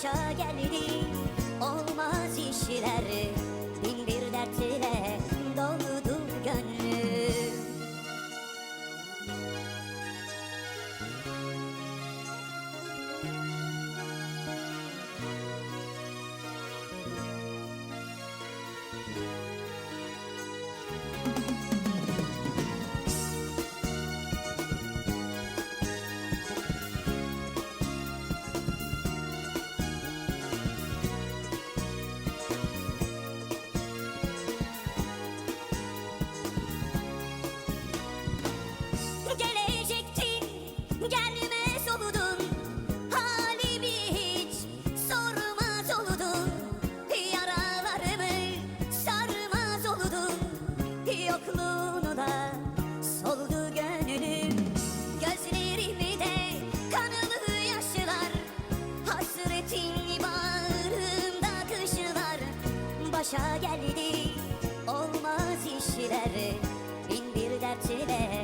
başa geldi Olmaz işler. Bin Başa geldi. Olmaz işler Bin bir dert ile